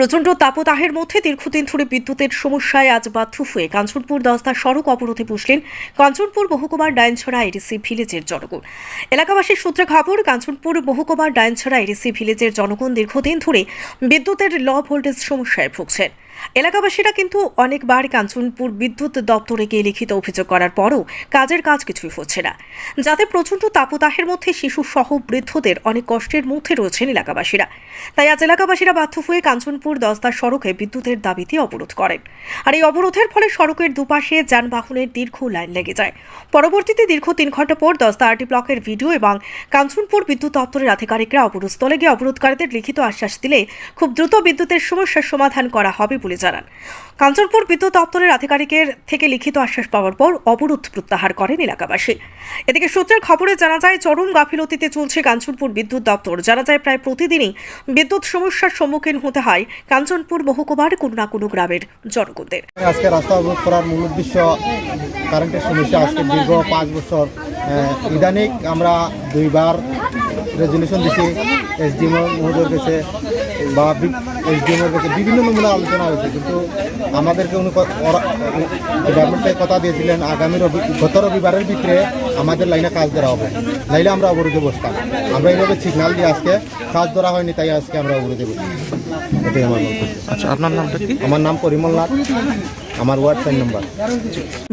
প্রচণ্ড তাপদাহের মধ্যে দীর্ঘদিন ধরে বিদ্যুতের সমস্যায় আজ বাধ্য হয়ে কাঞ্চনপুর দস্তা সড়ক অবরোধে বসলেন কাঞ্চনপুর মহকুমার ডায়নছড়া এডিসি ভিলেজের জনগণ। এলাকাবাসীর সূত্রে খবর, কাঞ্চনপুর মহকুমার ডায়নছড়া এডিসি ভিলেজের জনগণ দীর্ঘদিন ধরে বিদ্যুতের ল ভোল্টেজ সমস্যায় ভুগছেন। এলাকাবাসীরা কিন্তু অনেকবার কাঞ্চনপুর বিদ্যুৎ দপ্তরে গিয়ে লিখিত অভিযোগ করার পরও কাজের কাজ কিছুই হচ্ছে না। যাতে প্রচণ্ড তাপদাহের মধ্যে শিশু সহ বৃদ্ধদের অনেক কষ্টের মধ্যে রয়েছেন এলাকাবাসীরা। তাই আজ এলাকাবাসীরা বাধ্য হয়ে কাঞ্চনপুর দস্তা সড়কে বিদ্যুতের দাবিতে অবরোধ করেন। আর এই অবরোধের ফলে সড়কের দুপাশে যানবাহনের দীর্ঘ লাইন লেগে যায়। পরবর্তীতে দীর্ঘ তিন ঘণ্টা পর দস্তা আরটি ব্লকের ভিডিও এবং কাঞ্চনপুর বিদ্যুৎ দপ্তরের আধিকারিকরা অবরোধস্থলে গিয়ে অবরোধকারীদের লিখিত আশ্বাস দিলে খুব দ্রুত বিদ্যুতের সমস্যার সমাধান করা হবে বলে জানান। কাঞ্চনপুর বিদ্যুৎ দপ্তরের আধিকারিকের থেকে লিখিত আশ্বাস পাওয়ার পর অবরোধ প্রত্যাহার করেন এলাকাবাসী। এদিকে সূত্রের খবরে জানা যায়, চরম গাফিলতিতে চলছে কাঞ্চনপুর বিদ্যুৎ দপ্তর। জানা যায়, প্রায় প্রতিদিনই বিদ্যুৎ সমস্যার সম্মুখীন হতে হয় কাঞ্চনপুর মহকুমার কোনো না কোনো গ্রামের জনগণদের। আজকে রাস্তা অবরোধ করার মূল উদ্দেশ্য কারেন্টের সমস্যা। আজকে দীর্ঘ পাঁচ বছর ইদানিক আমরা দুইবার রেজলিউশন দিছি এসডিএম মহোদয়ের কাছে বা এসডিএমের কাছে বিভিন্ন নমুনা আলোচনা হয়েছে কিন্তু আমাদেরকে উনি ডিপার্টমেন্টে কথা দিয়েছিলেন আগামী রবি গত রবিবারের ভিতরে আমাদের লাইনে কাজ ধরা হবে। নাইলে আমরা অবরোধে বসতাম। আমরা এইভাবে সিগনাল দিয়ে আজকে কাজ ধরা হয়নি তাই আজকে আমরা অবরোধে বসি। এটাই আমার আচ্ছা আপনার নামটা কি? আমার নাম পরিমল নাথ। আমার ওয়ার্ড নম্বর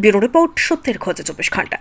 ব্যুরো রিপোর্ট সত্যের খোঁজে চব্বিশ ঘণ্টা।